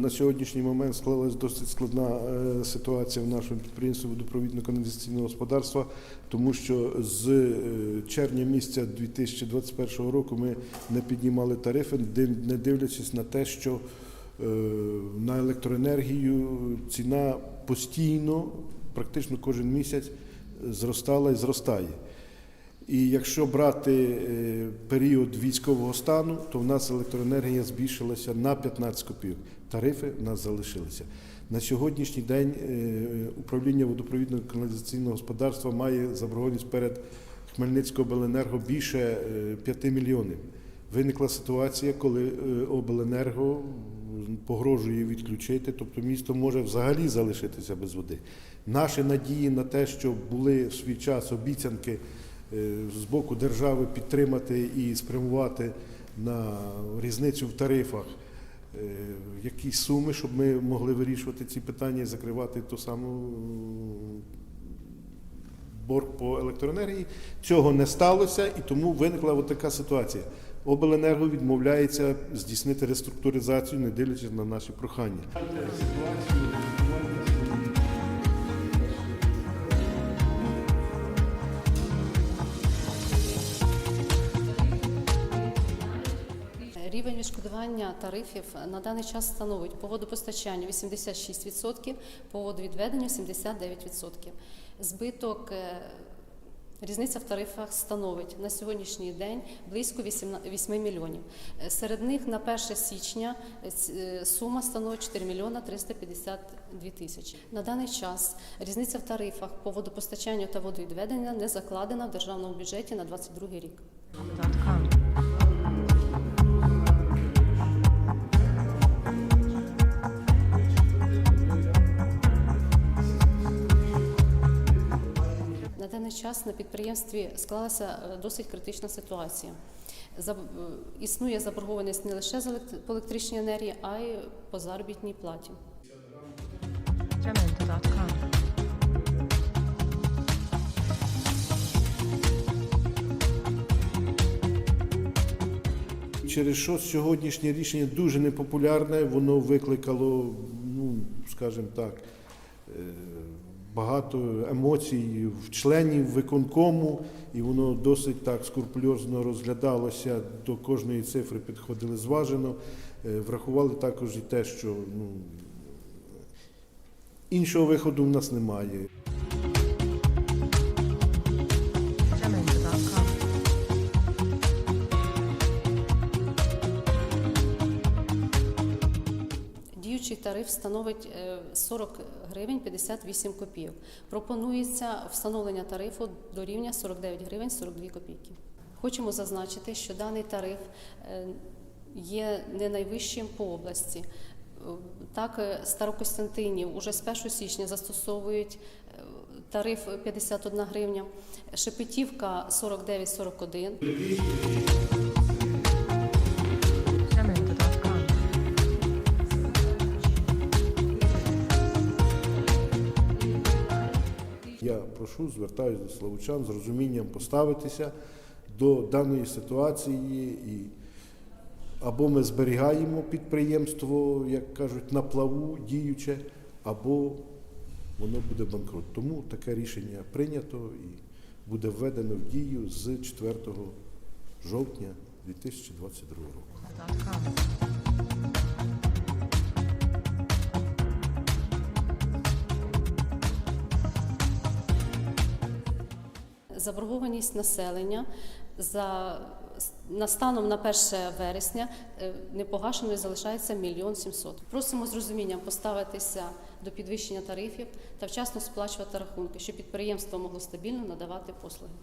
На сьогоднішній момент склалась досить складна е, ситуація в нашому підприємстві водопровідно-каналізаційного господарства, тому що з е, червня місяця 2021 року ми не піднімали тарифи, не дивлячись на те, що е, на електроенергію ціна постійно, практично кожен місяць, зростала і зростає. І якщо брати період військового стану, то в нас електроенергія збільшилася на 15 копійок. Тарифи в нас залишилися. На сьогоднішній день е, управління водопровідного каналізаційного господарства має заборгованість перед Хмельницькою обленерго більше е, 5 мільйонів. Виникла ситуація, коли е, обленерго погрожує відключити, тобто місто може взагалі залишитися без води. Наші надії на те, що були в свій час обіцянки е, з боку держави підтримати і спрямувати на різницю в тарифах е, якісь суми, щоб ми могли вирішувати ці питання і закривати ту саму борг по електроенергії. Цього не сталося, і тому виникла така ситуація. Обленерго відмовляється здійснити реструктуризацію, не дивлячись на наші прохання. Рівень відшкодування тарифів на даний час становить по водопостачанню 86%, по водовідведенню 79%. Збиток е, Різниця в тарифах становить на сьогоднішній день близько 8 мільйонів. Е, Серед них на 1 січня е, сума становить 4 мільйона 352 тисячі. На даний час різниця в тарифах по водопостачанню та водовідведення не закладена в державному бюджеті на 2022 рік. Даний час на підприємстві склалася е, досить критична ситуація. Е, Існує заборгованість не лише по електричній енергії, а й по заробітній платі. Через що сьогоднішнє рішення дуже непопулярне, воно викликало, ну скажімо так, е, багато емоцій в членів виконкому, і воно досить так скрупульозно розглядалося, до кожної цифри підходили зважено. Е, Врахували також і те, що ну, іншого виходу в нас немає. Діючий тариф становить е, 40 гривень 58 копійок. Пропонується встановлення тарифу до рівня 49 гривень 42 копійки. Хочемо зазначити, що даний тариф е, є не найвищим по області. Е, Так, е, Старокостянтинів уже з 1 січня застосовують е, тариф 51 гривня, Шепетівка 49,41. Я прошу, звертаюся до славучан з розумінням поставитися до даної ситуації і або ми зберігаємо підприємство, як кажуть, на плаву діюче, або воно буде банкрут. Тому таке рішення прийнято і буде введено в дію з 4 жовтня 2022 року. Заборгованість населення за на станом на 1 вересня е, непогашеною залишається мільйон сімсот. Просимо з розумінням поставитися до підвищення тарифів та вчасно сплачувати рахунки, щоб підприємство могло стабільно надавати послуги.